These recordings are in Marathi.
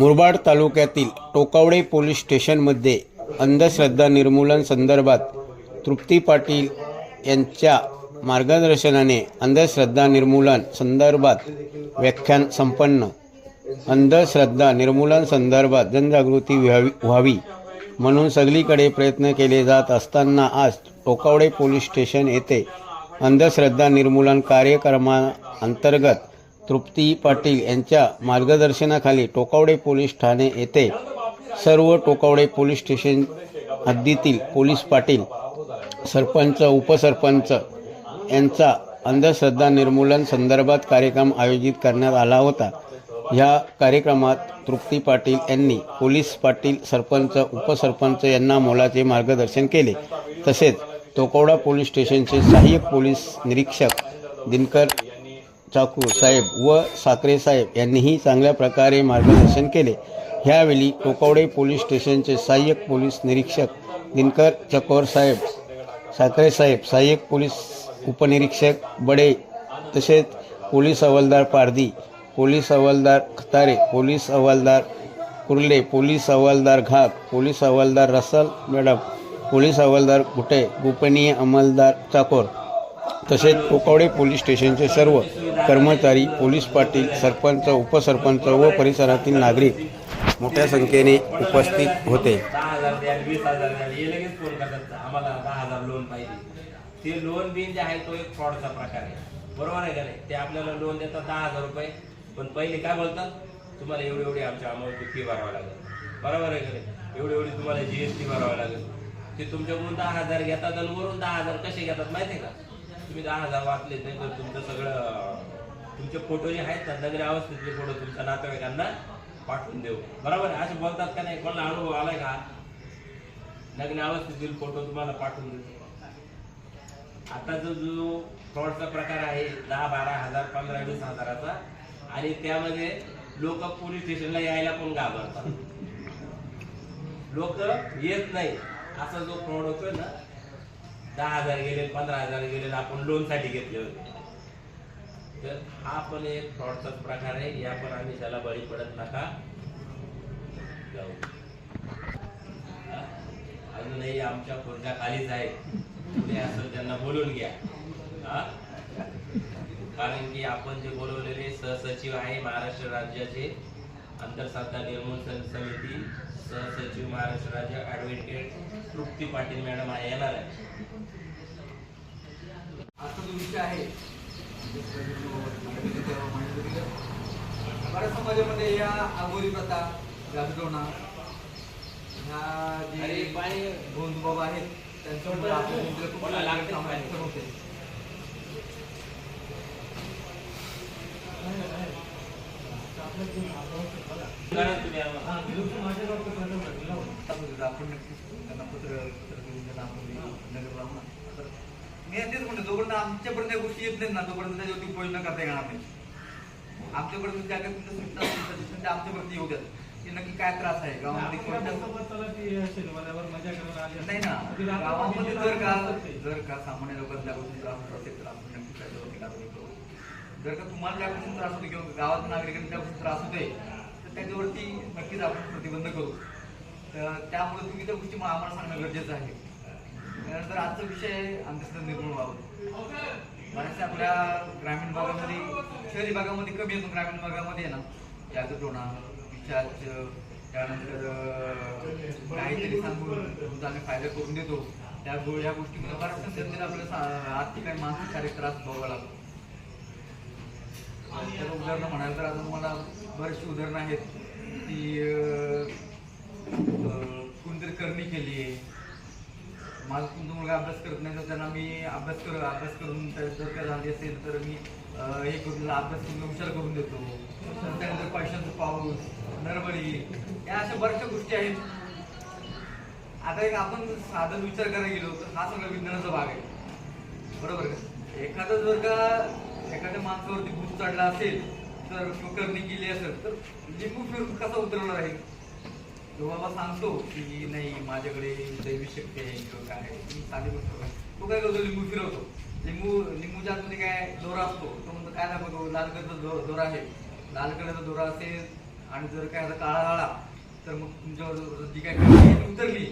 मुरबाड तालुक्यातील टोकावडे पोलीस स्टेशनमध्ये अंधश्रद्धा निर्मूलन संदर्भात तृप्ती पाटील यांच्या मार्गदर्शनाने अंधश्रद्धा निर्मूलन संदर्भात व्याख्यान संपन्न. अंधश्रद्धा निर्मूलन संदर्भात जनजागृती व्हावी व्हावी म्हणून सगळीकडे प्रयत्न केले जात असताना आज टोकावडे पोलीस स्टेशन येथे अंधश्रद्धा निर्मूलन कार्यक्रमाअंतर्गत तृप्ती पाटील यांच्या मार्गदर्शनाखाली टोकावडे पोलीस ठाणे येथे सर्व टोकावडे पोलीस स्टेशन हद्दीतील पोलीस पाटील सरपंच उपसरपंच यांचा अंधश्रद्धा निर्मूलन संदर्भात कार्यक्रम आयोजित करण्यात आला होता. ह्या कार्यक्रमात तृप्ती पाटील यांनी पोलीस पाटील सरपंच उपसरपंच यांना मोलाचे मार्गदर्शन केले. तसेच तोकोडा पोलीस स्टेशनचे सहाय्यक पोलीस निरीक्षक दिनकर चाकू साहेब व साखरे साहेब यांनीही चांगल्या प्रकारे मार्गदर्शन केले. ह्यावेळी कोकवडे पोलीस स्टेशनचे सहाय्यक पोलीस निरीक्षक दिनकर चकोर साहेब साखरे साहेब सहाय्यक पोलीस उपनिरीक्षक बडे तसेच पोलीस हवालदार पारदी पोलीस हवालदार खतारे पोलीस हवालदार कुर्ले पोलीस हवालदार घाक पोलीस हवालदार रसल मॅडम पोलीस हवालदार गुटे गोपनीय अंमलदार चाकोर तसेच कोकवडे पोलीस स्टेशनचे सर्व कर्मचारी पोलीस पाटील सरपंच उपसरपंच व परिसरातील नागरिक मोठ्या संख्येने उपस्थित होते. दहा हजार वीस हजार दहा हजार लोन पाहिजे ते लोन बिन जे आहे तो एक फ्रॉडचा प्रकार आहे. बरोबर आहे का नाही? ते आपल्याला लोन देतात दहा हजार रुपये पण पहिले काय बोलतात? तुम्हाला एवढी एवढी आमच्या अमाऊंटची फी भरावी लागेल. बरोबर आहे का नाही? एवढी एवढी तुम्हाला जीएसटी भरावी लागेल. ते तुमच्याकडून दहा हजार घेतात आणि वरून दहा हजार कसे घेतात माहिती आहे का? तुम्ही दहा हजार वाचले नाही तर तुमचं सगळं तुमचे फोटो जे आहेत ना नगरी अवस्थेतले फोटो तुमच्या नातेवाईकांना पाठवून देऊ. बरोबर असे बोलतात का नाही? कोणाला अनुभव आलाय का? नग्न अवस्थेतील फोटो तुम्हाला पाठवून देतो आता जो जो फ्रॉडचा प्रकार आहे दहा बारा हजार पंधरा वीस हजाराचा आणि त्यामध्ये लोक पोलीस स्टेशनला यायला पण घाबरतात. लोक येत नाही. असा जो फ्रॉड होतोय ना दहा हजार गेले पंधरा हजार गेले आपण लोनसाठी घेतले होते. तर हा पण एक फ्रॉडचाच प्रकार आहे. या पण आम्ही त्याला बळी पडत नका. जाऊ. अजूनही आमच्या खुर्च्या खालीच आहेत. पुढे असं त्यांना बोलून घ्या. हा? कारण की आपण जे बोलवलेले सहसचिव आहे महाराष्ट्र राज्याचे अंतरसाधा निर्मूलन समिती सहसचिव महाराष्ट्र राज्य ऍडव्होकेट तृप्ती पाटील मॅडम आहे येणार आहे आता जो विषय आहे बऱ्याच समाजामध्ये या आगोरी प्रथा गाजवणं ह्या जे पाणी गोंधबाब आहेत त्यांच्यामुळे आपल्या मित्र खूप पाणी. होते आम्हाला. आपण नक्कीच त्यांना पत्र पत्र देऊन त्यांना आपण नगर लावू ना. तर मी तेच म्हणतो जोपर्यंत आमच्यापर्यंत या गोष्टी येत नाहीत ना तोपर्यंत त्याच्यावरती उपाययोजना करता येणार नाही. आमच्यापर्यंत ज्या काही तुमच्या त्या आमच्यापर्यंत येऊ द्यात की नक्की काय त्रास आहे? गावामध्ये नाही ना गावामध्ये जर का जर का सामान्य लोकांना त्या गोष्टी त्रास होत असेल तर आपण नक्की त्याच्यावरती कारवाई करू. जर का तुम्हाला त्या गोष्टी त्रास होते किंवा गावात नागरिकांना त्या गोष्टी त्रास होते त्याच्यावरती नक्कीच आपण प्रतिबंध करू. तर त्यामुळे तुम्ही त्या गोष्टी आम्हाला सांगणं गरजेचं आहे. त्यानंतर आजचा विषय आहे अंधश्रद्धा व्हावं बाबत बऱ्याचशा आपल्या ग्रामीण भागामध्ये शहरी भागामध्ये कमी येतो ग्रामीण भागामध्ये आहे ना. टोणा विचार त्यानंतर काहीतरी सांगून तुमचा आम्ही फायदा करून देतो. त्या गो- या गोष्टीमध्ये बऱ्याचशा जनतेला आपल्याला आर्थिक आणि मानसिक शारीरिक त्रास भोगावा लागतो. तर उदाहरणं म्हणाल तर अजून मला बरीचशी उदाहरणं आहेत. की कोणतरी करणी केली आहे. माझा तुमचा मुलगा अभ्यास करत नाही तर त्यांना मी अभ्यास कर अभ्यास करून जर काय झाली असेल तर मी हे करून अभ्यास करून विचार करून देतो. तर त्यानंतर पैशांचा पाऊस नरबळी या अशा बऱ्याचशा गोष्टी आहेत. आता एक आपण साधन विचार करायला गेलो तर हा सगळा विज्ञानाचा भाग आहे. बरोबर का? एखादा जर का एखाद्या माणसावरती भूत चढला असेल तर किंवा गेली केली असेल तर लिंबू फिरून कसा उतरवणार आहे? तो बाबा सांगतो की नाही माझ्याकडे दैवी शक्ती आहे किंवा काय मी साधी गोष्ट तो काय करतो? लिंबू फिरवतो. लिंबू लिंबूच्या आतमध्ये काय दोरा असतो तो म्हणतो काय दाखवतो? लाल कलरचा दो- दोरा आहे. लाल कलरचा दोरा असेल आणि जर काय आता काळा झाला तर मग तुमच्यावर जी काय उतरली.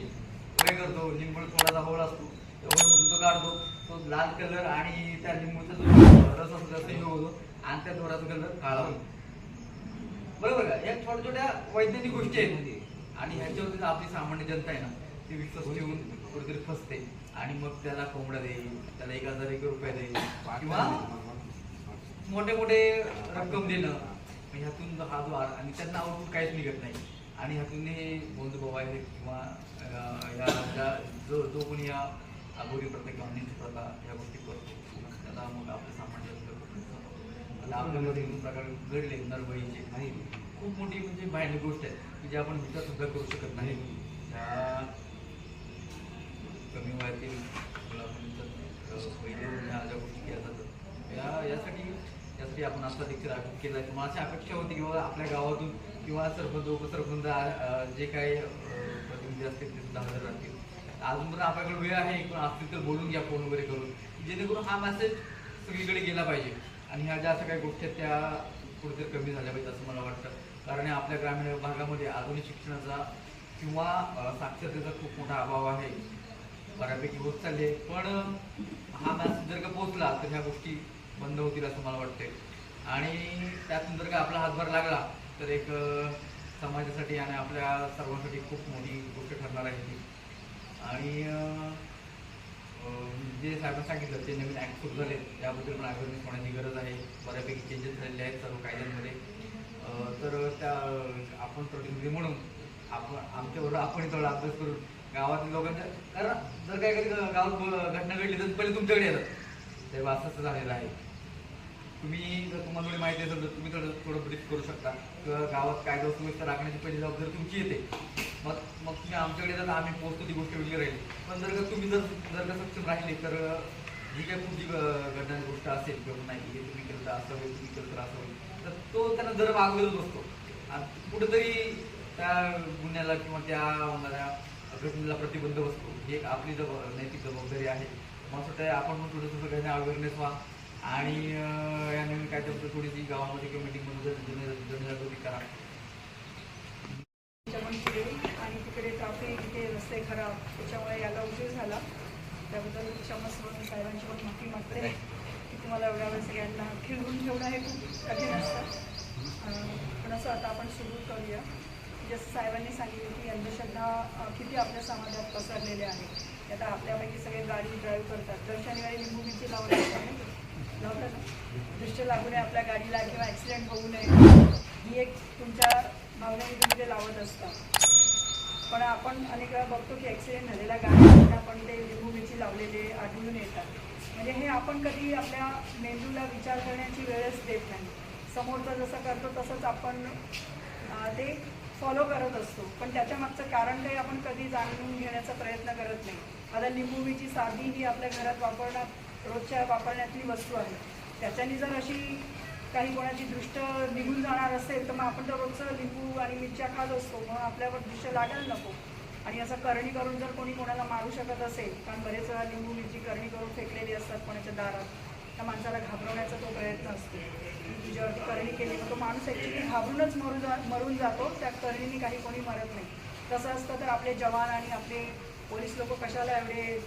काय करतो? लिंबू थोडासा होळ असतो. तेवढं मग तो काढतो तो लाल कलर आणि त्या लिंबूचा जो रस असतो त्याचा हे होतो. आणि त्या थोडासा कलर काळा होतो. बरोबर का? या छोट्या छोट्या वैज्ञानिक गोष्टी आहेत म्हणजे. आणि ह्याच्यावरती आपली सामान्य जनता आहे ना ती विश्वास ठेवून कुठेतरी फसते. आणि मग त्याला कोंबडा देईल त्याला एक हजार एक रुपये देईल. किंवा मोठे मोठे रक्कम देणं. ह्यातून हा जो आणि त्यांना आउटपुट काहीच निघत नाही. आणि ह्यातून हे बंधू भाऊ किंवा या जो जो कोणी या अगोरी प्रथा किंवा नीच प्रथा या गोष्टी करतो त्याला मग आपलं सामान्य होतं. आता आपल्यामध्ये दोन प्रकार घडले खूप मोठी म्हणजे भयानक गोष्ट आहे की जे आपण विचार सुद्धा करू शकत नाही. त्या कमी वयातील ज्या गोष्टी केल्या जातात या यासाठी यासाठी आपण आता देखील आयोजित केला आहे अशी अपेक्षा होती किंवा आपल्या गावातून किंवा सरपंच उपसरपंच जे काही प्रतिनिधी असतील ते सुद्धा हजर राहतील. अजून पण आपल्याकडे वेळ आहे पण असतील तर बोलून घ्या फोन वगैरे करून जेणेकरून हा मेसेज सगळीकडे गेला पाहिजे. आणि ह्या ज्या सगळ्या गोष्टी आहेत त्या कुठेतरी कमी झाल्या पाहिजेत असं मला वाटतं. कारण आपल्या ग्रामीण भागामध्ये आधुनिक शिक्षणाचा किंवा साक्षरतेचा खूप मोठा अभाव आहे. बऱ्यापैकी होत चालली आहे. पण हा मॅसेज जर का पोहोचला तर ह्या गोष्टी बंद होतील असं मला वाटते आणि त्यातून जर का आपला हातभार लागला तर एक समाजासाठी आणि आपल्या सर्वांसाठी खूप मोठी गोष्ट ठरणार आहे ती. आणि जे साहेबांना सांगितलं ते नवीन ॲक्ट सुरू झाले त्याबद्दल पण अवेअरनेस होण्याची गरज आहे. बऱ्यापैकी चेंजेस झालेले आहेत सर्व कायद्यांमध्ये. तर त्या आपण प्रतिनिधी म्हणून आपण आमच्याबरोबर आपण थोडा अभ्यास करून गावातील लोकांच्या कारण जर काय कधी गावात घटना घडली तर पहिले तुमच्याकडे येतात. तेव्हा असंच झालेलं आहे. तुम्ही जर तुम्हाला थोडी माहिती असेल तर तुम्ही थोडं थोडं ब्रीफ करू शकता. किंवा गावात कायदा सुव्यवस्था राखण्याची पहिली जबाबदारी तुमची येते. मग मग तुम्ही आमच्याकडे जर आम्ही पोहोचतो ती गोष्ट वेगळी राहील पण जर का तुम्ही जर जर का सक्षम राहिले तर जी काही पुढची घडणारी गोष्ट असेल किंवा नाही हे तुम्ही केलं तर असं होईल तुम्ही केलं तर असं होईल तर तो त्यांना जर वागवेलच असतो आणि कुठेतरी त्या गुन्ह्याला किंवा त्या होणाऱ्या घटनेला प्रतिबंध बसतो ही एक आपली जब नैतिक जबाबदारी आहे मग असं वाटतं आपण पण थोडंसं काही अवेअरनेस व्हा आणि या नवीन कायद्याबद्दल थोडीशी गावामध्ये किंवा मिटिंगमध्ये जनजागृती करा पण पुढे आणि तिकडे ट्राफिक तिथे खराब त्याच्यामुळे याला उशीर झाला. त्याबद्दल क्षमस्व साहेबांची पण माफी मागते. की तुम्हाला एवढ्या वेळ सगळ्यांना खिळवून ठेवणं हे खूप कठीण असतं. पण असं आता आपण सुरू करूया. जसं साहेबांनी सांगितलं की अंधश्रद्धा किती आपल्या समाजात पसरलेल्या आहेत आता आपल्यापैकी सगळे गाडी ड्राईव्ह करतात. दर शनिवारी लिंबू मिरची लावली लावतात ना दृष्ट लागू नये आपल्या गाडीला किंवा ॲक्सिडेंट होऊ नये. ही एक तुमच्या भावनेने तुम्ही ते लावत असता. पण आपण अनेक वेळा बघतो की ॲक्सिडेंट झालेल्या गाड्यांना आपण ते लिंबू मिरची लावलेले आढळून येतात. म्हणजे हे आपण कधी आपल्या मेंदूला विचार करण्याची वेळच देत नाही. समोरचं जसं करतो तसंच आपण ते फॉलो करत असतो. पण त्याच्या मागचं कारण काही आपण कधी जाणून घेण्याचा प्रयत्न करत नाही. आता लिंबू साधी ही आपल्या घरात वापरण्यात रोजच्या वापरण्यातली वस्तू आहे. त्याच्याने जर अशी काही कोणाची दृष्ट निघून जाणार असेल तर मग आपण तर रोजचं लिंबू आणि मिरच्या खात असतो. मग आपल्यावर दृष्ट लागायला नको. आणि असं करणी करून जर कोणी कोणाला मारू शकत असेल कारण बरेच वेळा लिंबू मिरची करणी करून फेकलेली असतात कोणाच्या दारात त्या माणसाला घाबरवण्याचा तो प्रयत्न असतो. तुझ्यावरती करणी केली मग तो माणूस ॲक्च्युली घाबरूनच मरून जा मरून जातो. त्या करणीने काही कोणी मरत नाही. तसं असतं तर आपले जवान आणि आपले पोलीस लोक कशाला एवढे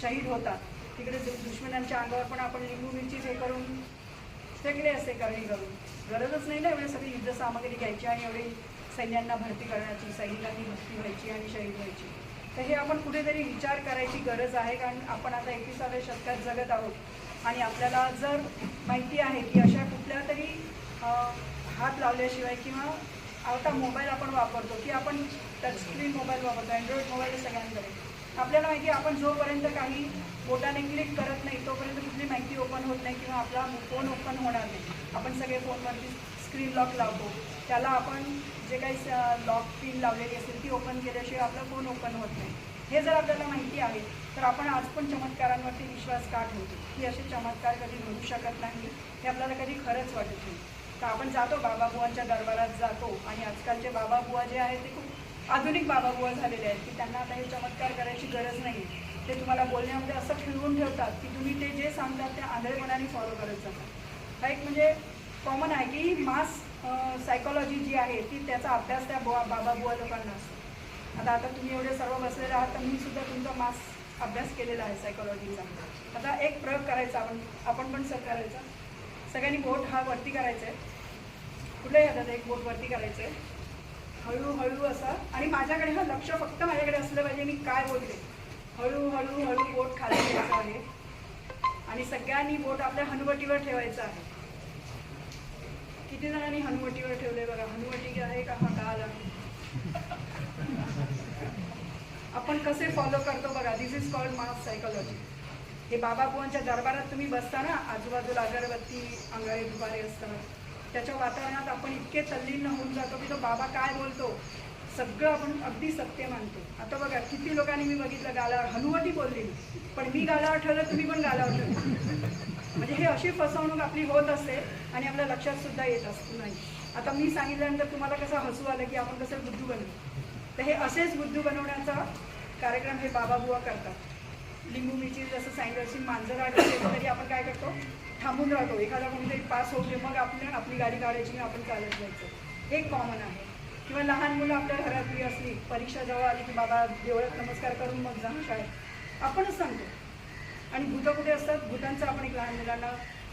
शहीद होतात? तिकडे दुश्मनांच्या अंगावर पण आपण लिंबू मिरचीच हे करून फेकले असे करणी करू गरजच नाही ना एवढी सगळी युद्ध सामग्री घ्यायची आणि एवढी सैन्यांना भरती करण्याची सैनिकांनी भरती व्हायची आणि शहीद व्हायची. तर हे आपण कुठेतरी विचार करायची गरज आहे कारण आपण आता एकविसाव्या शतकात जगत आहोत. आणि आपल्याला जर माहिती आहे की अशा कुठल्या तरी हात लावल्याशिवाय किंवा आता मोबाईल आपण वापरतो की आपण टचस्क्रीन मोबाईल वापरतो अँड्रॉइड मोबाईल सगळ्यांकडे. आपल्याला माहिती आहे आपण जोपर्यंत काही बोटाने क्लिक करत नाही तोपर्यंत कुठली माहिती ओपन होत नाही किंवा आपला फोन ओपन होणार नाही. आपण सगळे फोनवरती स्क्रीन लॉक लावतो. त्याला आपण जे काही लॉक पिन लावलेली असेल ती ओपन केल्याशिवाय आपला फोन ओपन होत नाही. हे जर आपल्याला माहिती आहे तर आपण आज पण चमत्कारांवरती विश्वास का ठेवतो? की असे चमत्कार कधी घडू शकत नाही हे आपल्याला कधी खरंच वाटत नाही. तर आपण जातो बाबाबुवांच्या दरबारात जातो आणि आजकालचे बाबाबुवा जे आहेत ते खूप आधुनिक बाबा बाबाबुवा झालेले आहेत की त्यांना आता हे चमत्कार करायची गरज नाही ते तुम्हाला बोलण्यामध्ये असं फिरवून ठेवतात की तुम्ही ते जे सांगतात ते आंधळेपणाने फॉलो करत जातात. हा एक म्हणजे कॉमन आहे की मास सायकॉलॉजी जी आहे ती त्याचा अभ्यास त्या बुवा बाबा बुवा लोकांना असतो. आता आता तुम्ही एवढे सर्व बसलेले आहात तर मी सुद्धा तुमचा मास अभ्यास केलेला आहे सायकॉलॉजीचा आता एक प्रयोग करायचा आपण आपण पण सर करायचा. सगळ्यांनी बोट हा वरती करायचा आहे कुठल्याही हातात एक बोट वरती करायचं आहे हळूहळू असं आणि माझ्याकडे हा लक्ष फक्त माझ्याकडे असलं पाहिजे मी काय बोलते. हळूहळू हळू बोट खाली घ्यायचं आहे. आणि सगळ्यांनी बोट आपल्या हनुवटीवर ठेवायचं आहे. किती जणांनी हनुवटीवर ठेवले बघा? हनुवटी आहे का हा काल आपण कसे फॉलो करतो बघा? This is called mass psychology हे बाबा बुवांच्या दरबारात तुम्ही बसता ना आजूबाजूला अगरबत्ती अंगाई दुपारी असतात. त्याच्या वातावरणात आपण इतके तल्लीन होऊन जातो की तो बाबा काय बोलतो सगळं आपण अगदी सत्य मानतो. आता बघा किती लोकांनी मी बघितलं गालावर हनुवटी बोलली. पण मी गालावर ठरलं तुम्ही पण गालावर ठेवलं. म्हणजे हे अशी फसवणूक आपली होत असते आणि आपल्या लक्षात सुद्धा येत असतो नाही. आता मी सांगितल्यानंतर तुम्हाला कसं हसू आलं की आपण कसं बुद्धू बनवू तर हे असेच बुद्धू बनवण्याचा कार्यक्रम हे बाबा बुवा करतात. लिंबू मिरची जसं सांगितलं मांजर असेल तरी आपण काय करतो? थांबून राहतो. एखादा कोणीतरी पास होऊ दे मग आपल्या आपली गाडी काढायची आणि आपण चालत जायचं. एक कॉमन आहे. किंवा लहान मुलं आपल्या घरातली असली परीक्षा जवळ आली की बाबा देवळात नमस्कार करून मग जाणं शाळेत. आपणच सांगतो. आणि भूतं कुठे असतात? भूतांचं आपण एक लहान मुलांना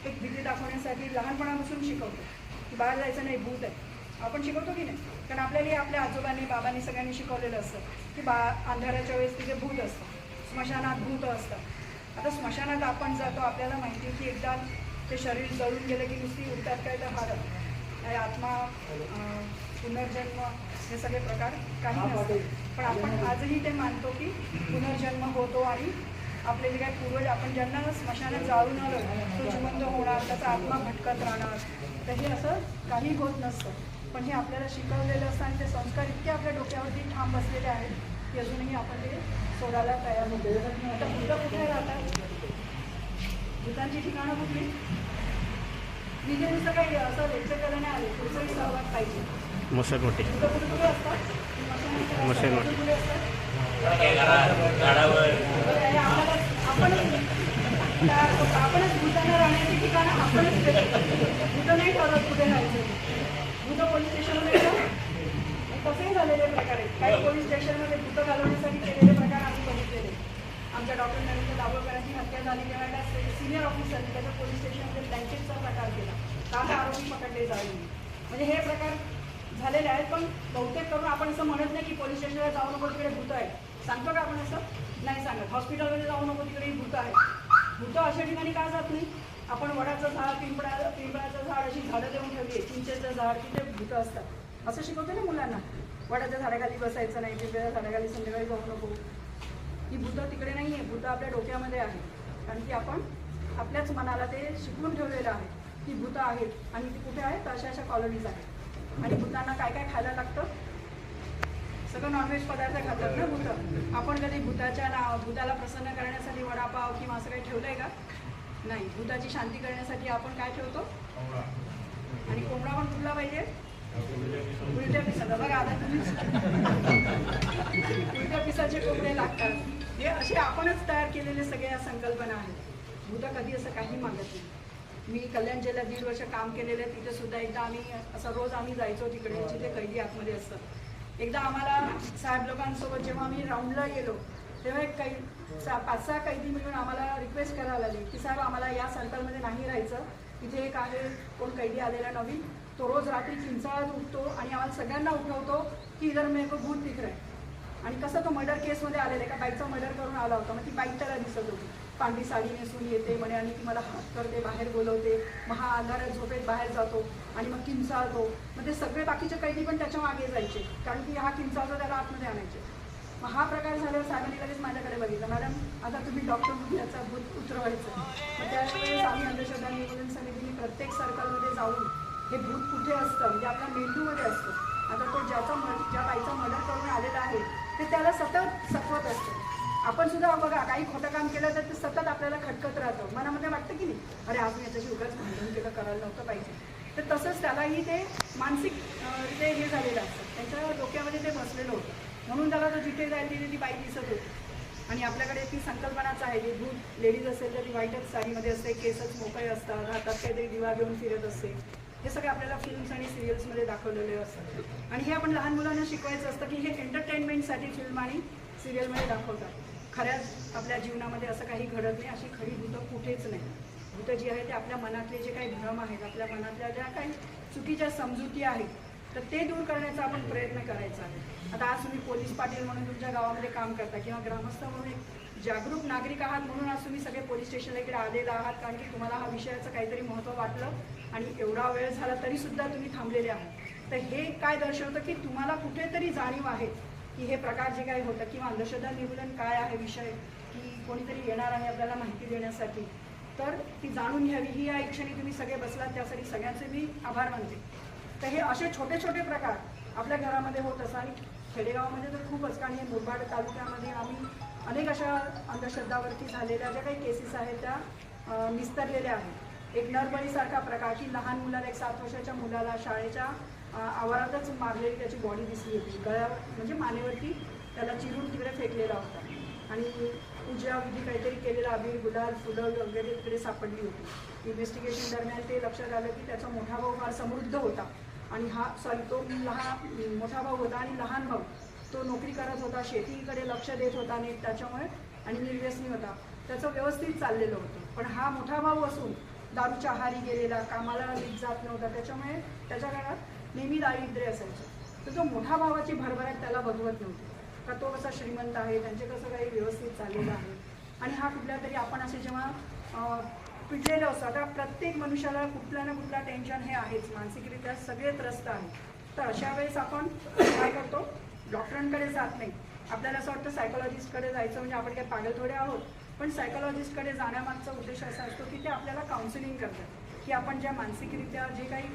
एक भीती दाखवण्यासाठी लहानपणापासून शिकवतो. की बाहेर जायचं नाही भूत आहे. आपण शिकवतो की नाही? कारण आपल्याला हे आपल्या आजोबांनी बाबांनी सगळ्यांनी शिकवलेलं असतं. की बा अंधाराच्या वेळेस तिथे भूत असतं. स्मशानात भूत असतात आता स्मशानात आपण जातो आपल्याला माहिती की एकदा ते शरीर जळून गेलं की नुसती उडतात काय तर हार आणि आत्मा पुनर्जन्म हे सगळे प्रकार काही नसतात. पण आपण आजही ते मानतो की पुनर्जन्म होतो आणि आपले जे काही पूर्वज आपण ज्यांना स्मशानात जाळून आलो तो जिवंत होणार त्याचा आत्मा भटकत राहणार तर हे असं काही होत नसतं. पण हे आपल्याला शिकवलेलं असतं आणि ते संस्कार इतके आपल्या डोक्यावरती ठाम बसलेले आहेत की अजूनही आपण ते सोडायला तयार होतो. आता भूतं कुठे राहतात भूतांची ठिकाणं कुठली? मी जे नुसतं काही असं लेक्चर करायला नाही आले पुढचाही सहभाग पाहिजे. मसरवटे भूतं कुठे कुठे असतात. कुठे आपणच. आपणच भूतांना राहण्याची ठिकाणं आपणच. भूतं नाही ठरवत कुठे राहायचं. भूतं पोलीस स्टेशनमध्ये. तसेही झालेले प्रकार आहेत. काही पोलीस स्टेशनमध्ये भूतं घालवण्यासाठी केलेले प्रकार आम्ही आमच्या डॉक्टर नरेंद्र दाभोळकरांची हत्या झाली तेव्हा सिनियर ऑफिसरने त्याच्या पोलीस स्टेशनमध्ये ब्लँकेटचा प्रकार केला. काल आरोपी पकडले जावे म्हणजे हे प्रकार झालेले आहेत पण बहुतेक करून आपण असं म्हणत नाही की पोलीस स्टेशनला जाऊ नको तिकडे भूत आहे सांगतो का आपण असं? नाही सांगत. हॉस्पिटलमध्ये जाऊ नको तिकडे भूत आहे भूतं अशा ठिकाणी का जात नाही? आपण वडाचं झाड पिंपळा पिंपळाचं झाड अशी झाडं देऊन ठेवली चिंचेचं झाड तिथे भूतं असतात. असं शिकवतो ना मुलांना. वडाच्या झाडाखाली बसायचं नाही पिंपळाच्या झाडाखाली संध्याकाळी जाऊ नको. ही भूतं तिकडे नाही आहे भूतं आपल्या डोक्यामध्ये आहे. कारण की आपण आपल्याच मनाला ते शिकवून ठेवलेलं आहे की भूतं आहेत आणि ती कुठे आहेत तर अशा अशा कॉलनीज आहेत. आणि भूतांना काय काय खायला लागतं? सगळं नॉनव्हेज पदार्थ खातात ना भूतं आपण कधी भूताच्या नाव भूताला प्रसन्न करण्यासाठी वडापाव किंवा असं काही ठेवलंय का? नाही. भूताची शांती करण्यासाठी आपण काय ठेवतो? आणि कोंबडा पण कुठला पाहिजे? उलट्या पिसाचा. बघा आता तुम्ही. उलट्या पिसाचे कोंबडे लागतात. हे असे आपणच तयार केलेले सगळे या संकल्पना आहेत. भूता कधी असं काही मागत नाही. मी कल्याण जिल्ह्यात दीड वर्ष काम केलेलं आहे. तिथे सुद्धा एकदा आम्ही असं रोज आम्ही जायचो तिकडे जिथे कैदी आतमध्ये असतात एकदा आम्हाला साहेब लोकांसोबत जेव्हा आम्ही राऊंडला गेलो तेव्हा एक कै सा पाच सहा कैदी मिळून आम्हाला रिक्वेस्ट करायला लागली की साहेब आम्हाला या सर्कलमध्ये नाही राहायचं. तिथे एक आहे कोण कैदी आलेला नवीन. तो रोज रात्री चिंचाळात उठतो आणि आम्हाला सगळ्यांना उठवतो की इधर मेरे को भूत दिख रहा है. आणि कसं तो मर्डर केसमध्ये आलेला आहे का बाईकचा मर्डर करून आला होता मग ती बाईक त्याला दिसत होती. पांढरी साडी नेसून येते म्हणे आणि ती मला हात करते बाहेर बोलवते. मग हा अंधारात झोपेत बाहेर जातो आणि मग किंचाळतो. मग ते सगळे बाकीचे कैदी पण त्याच्यामागे जायचे कारण की हा किंचाळतो त्याला आतमध्ये आणायचे. मग हा प्रकार झाल्यावर साहेबांनी लगेच माझ्याकडे बघितलं. मॅडम आता तुम्ही डॉक्टर म्हणून याचा भूत उतरवायचं मग त्यावेळेस आम्ही अंधश्रद्धा निवेदन समितीने प्रत्येक सर्कलमध्ये जाऊन हे भूत कुठे असतं? म्हणजे आपल्या मेंदूमध्ये असतं. आता तो ज्याचा मर ज्या बाईचा मर्डर करून आलेला आहे ते त्याला सतत सतवत असतं. आपण सुद्धा बघा काही खोटं काम केलं तर ते सतत आपल्याला खटकत राहतं. मनामध्ये वाटतं की नाही अरे आज मी याच्याशी उगाच भांडण केलं करायला नव्हतं पाहिजे. तर तसंच त्यालाही ते मानसिक ते हे झालेलं असतं. त्यांच्या डोक्यामध्ये ते बसलेलं होतं. म्हणून त्याला तो जिथे जायला तिथे ती बाई दिसत होती. आणि आपल्याकडे ती संकल्पनाच आहे जी भूत लेडीज असेल तर ती व्हाईटच साडीमध्ये असते केसच मोकळे असतात हातात काहीतरी दिवा घेऊन फिरत असते. हे सगळे आपल्याला फिल्म्स आणि सिरियल्समध्ये दाखवलेले असतात. आणि हे आपण लहान मुलांना शिकवायचं असतं की हे एंटरटेनमेंटसाठी फिल्म आणि सिरियलमध्ये दाखवतात. खऱ्याच आपल्या जीवनामध्ये असं काही घडत नाही अशी खरी भूतं कुठेच नाही. भूतं जी आहे ते आपल्या मनातले जे काही भ्रम आहेत आपल्या मनातल्या ज्या काही चुकीच्या समजुती आहेत तर ते दूर करण्याचा आपण प्रयत्न करायचा आहे. आता आज तुम्ही पोलीस पाटील म्हणून तुमच्या गावामध्ये काम करता किंवा ग्रामस्थ म्हणून एक जागरूक नागरिक आहात म्हणून आज तुम्ही सगळे पोलीस स्टेशनला इकडे आलेला आहात कारण की तुम्हाला हा विषयाचं काहीतरी महत्त्व वाटलं आणि एवढा वेळ झाला तरी सुद्धा तुम्ही थांबलेले आहात. तर हे काय दर्शवतं की तुम्हाला कुठेतरी जाणीव आहे की हे प्रकार जे काही होतं किंवा अंधश्रद्धा निर्मूलन काय आहे विषय की कोणीतरी येणार आहे आपल्याला माहिती देण्यासाठी तर ती जाणून घ्यावी. ही या इच्छेने तुम्ही सगळे बसलात त्यासाठी सगळ्यांचे मी आभार मानते. तर हे असे छोटे छोटे प्रकार आपल्या घरामध्ये होत असाल आणि खेडेगावामध्ये तर खूपच कारण हे मुरबाड तालुक्यामध्ये आम्ही अनेक अशा अंधश्रद्धावरती झालेल्या ज्या काही केसेस आहेत त्या निस्तरलेल्या आहेत. एक नरबळीसारखा प्रकार की लहान मुलाला एक सात वर्षाच्या मुलाला शाळेच्या आवारातच मारलेली त्याची बॉडी दिसली होती. गळ्यावर म्हणजे मानेवरती त्याला चिरून तिकडे फेकलेला होता. आणि पूजा विधी काहीतरी केलेला अबीर गुलाल फुलं वगैरे तिकडे सापडली होती. इन्व्हेस्टिगेशन दरम्यान ते लक्षात आलं की त्याचा मोठा भाऊ फार समृद्ध होता. आणि हा सॉरी तो लहान मोठा भाऊ होता आणि लहान भाऊ. तो नोकरी करत होता शेतीकडे लक्ष देत होता नीट त्याच्यामुळे आणि निर्व्यसनी होता. त्याचं व्यवस्थित चाललेलं होतं. पण हा मोठा भाऊ असून दारूच्या आहारी गेलेला कामाला नीट जात नव्हता त्याच्यामुळे त्याच्या घरात नेहमी दारिद्र्य असायचं. तर तो मोठा भावाची भरभराट त्याला बघवत नव्हती. का तो कसा श्रीमंत आहे त्यांचे कसं काही व्यवस्थित चाललेलं आहे? आणि हा कुठल्या तरी आपण असे जेव्हा पिटलेलं असतो आता प्रत्येक मनुष्याला कुठल्या ना कुठला टेन्शन हे आहेच. मानसिकरित्या सगळे त्रस्त आहे तर अशा वेळेस आपण काय करतो? डॉक्टरांकडे जात नाही. आपल्याला असं वाटतं सायकोलॉजिस्टकडे जायचं म्हणजे आपण काही पागल थोडे आहोत? पण सायकोलॉजिस्टकडे जाण्यामागचा उद्देश असा असतो की ते आपल्याला काउन्सिलिंग करतात. की आपण ज्या मानसिकरित्या जे काही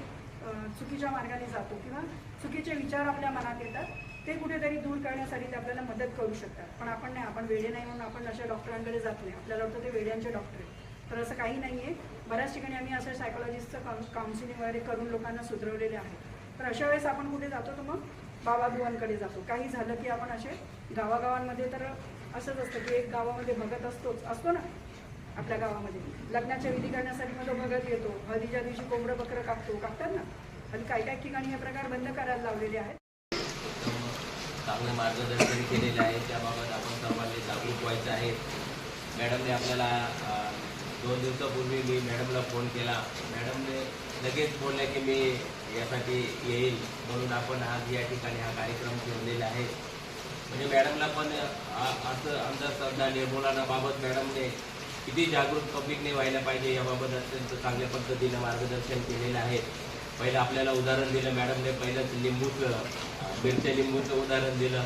चुकीच्या मार्गाने जातो किंवा चुकीचे विचार आपल्या मनात येतात ते कुठेतरी दूर करण्यासाठी ते आपल्याला मदत करू शकतात. पण आपण नाही आपण वेडे नाही म्हणून आपण अशा डॉक्टरांकडे जात नाही. आपल्याला वाटतं ते वेड्यांचे डॉक्टर आहेत. तर असं काही नाही आहे बऱ्याच ठिकाणी आम्ही असं सायकोलॉजिस्टचं काउन्सिलिंग वगैरे करून लोकांना सुधरवलेले आहे. तर अशा वेळेस आपण कुठे जातो तर मग बाबाबुवांकडे जातो. काही झालं की आपण असे गावागावांमध्ये तर असंच असतं की एक गावामध्ये भगत असतोच असतो ना आपल्या गावामध्ये. लग्नाच्या विधी करण्यासाठी मग तो भगत येतो. हळदीच्या दिवशी कोंबडं बकरं कापतो कापतात ना? आणि काही काही ठिकाणी हे प्रकार बंद करायला लावलेले आहेत. चांगलं मार्गदर्शन केलेलं आहे. त्याबाबत आपण सर्वांनी जागरूक व्हायचं आहे. मॅडमने आपल्याला दोन दिवसापूर्वी मी मॅडमला फोन केला. मॅडमने लगेच बोलले की मी यासाठी येईल म्हणून आपण आज या ठिकाणी हा कार्यक्रम ठेवलेला आहे. म्हणजे मॅडमला पण असं अंधश्रद्धा निर्मूलनाबाबत मॅडमने किती जागरूक पब्लिकने व्हायला पाहिजे याबाबत अत्यंत चांगल्या पद्धतीनं मार्गदर्शन केलेलं आहे. पहिलं आपल्याला उदाहरण दिलं मॅडमने पहिलंच लिंबूचं मिरच्या लिंबूचं उदाहरण दिलं.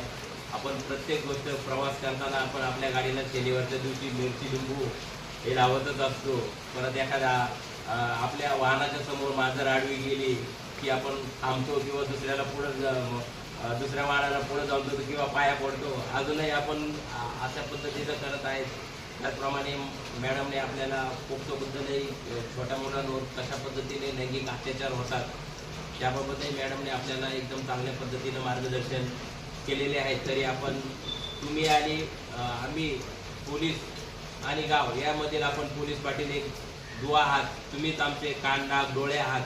आपण प्रत्येक गोष्ट प्रवास करताना आपण आपल्या गाडीला शनिवारच्या दिवशी मिरची लिंबू हे लावतच असतो. परत एखादा आपल्या वाहनाच्या समोर मांजर आडवी गेली की आपण थांबतो किंवा दुसऱ्याला पुढं दुसऱ्या वाहनाला पुढे जाऊन देतो किंवा पाया पडतो. अजूनही आपण अशा पद्धतीचं करत आहेत. त्याचप्रमाणे मॅडमने आपल्याला पोक्सोबद्दलही छोट्या मुलांवर कशा पद्धतीने लैंगिक अत्याचार होतात त्याबाबतही मॅडमने आपल्याला एकदम चांगल्या पद्धतीनं मार्गदर्शन केलेले आहे. तरी आपण तुम्ही आणि आम्ही पोलीस आणि गाव यामधील आपण पोलीस पाटील एक दुवा आहात. तुम्हीच आमचे कान नाक डोळे आहात.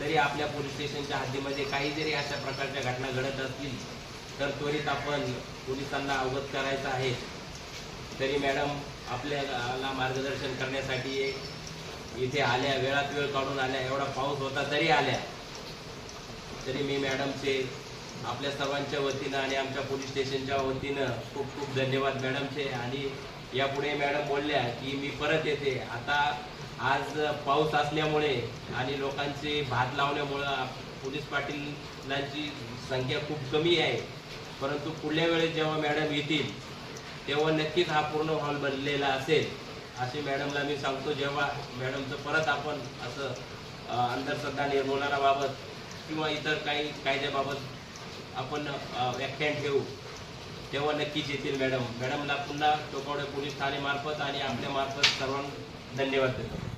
तरी आपल्या पोलीस स्टेशनच्या हद्दीमध्ये काही जरी अशा प्रकारच्या घटना घडत असतील तर त्वरित आपण पोलिसांना अवगत करायचं आहे. तरी मॅडम आपल्याला मार्गदर्शन करण्यासाठी इथे आल्या वेळात वेळ काढून आल्या एवढा पाऊस होता तरी आल्या. तरी मी मॅडमचे आपल्या सर्वांच्या वतीनं आणि आमच्या पोलीस स्टेशनच्या वतीनं खूप खूप धन्यवाद मॅडमचे. आणि यापुढे मॅडम बोलल्या की मी परत येते. आता आज पाऊस असल्यामुळे आणि लोकांचे भात लावण्यामुळं पोलीस पाटीलांची संख्या खूप कमी आहे. परंतु पुढल्या वेळेस जेव्हा मॅडम येतील तेव्हा नक्कीच हा पूर्ण हॉल बनलेला असेल असे मॅडमला मी सांगतो. जेव्हा मॅडमचं परत आपण असं अंधश्रद्धा निर्मूलनाबाबत किंवा इतर काही कायद्याबाबत आपण व्याख्यान ठेवू तेव्हा नक्कीच येतील मॅडम. मॅडमला पुन्हा टोकावडे पोलीस ठाणेमार्फत आणि आपल्यामार्फत सर्वांना धन्यवाद देतो.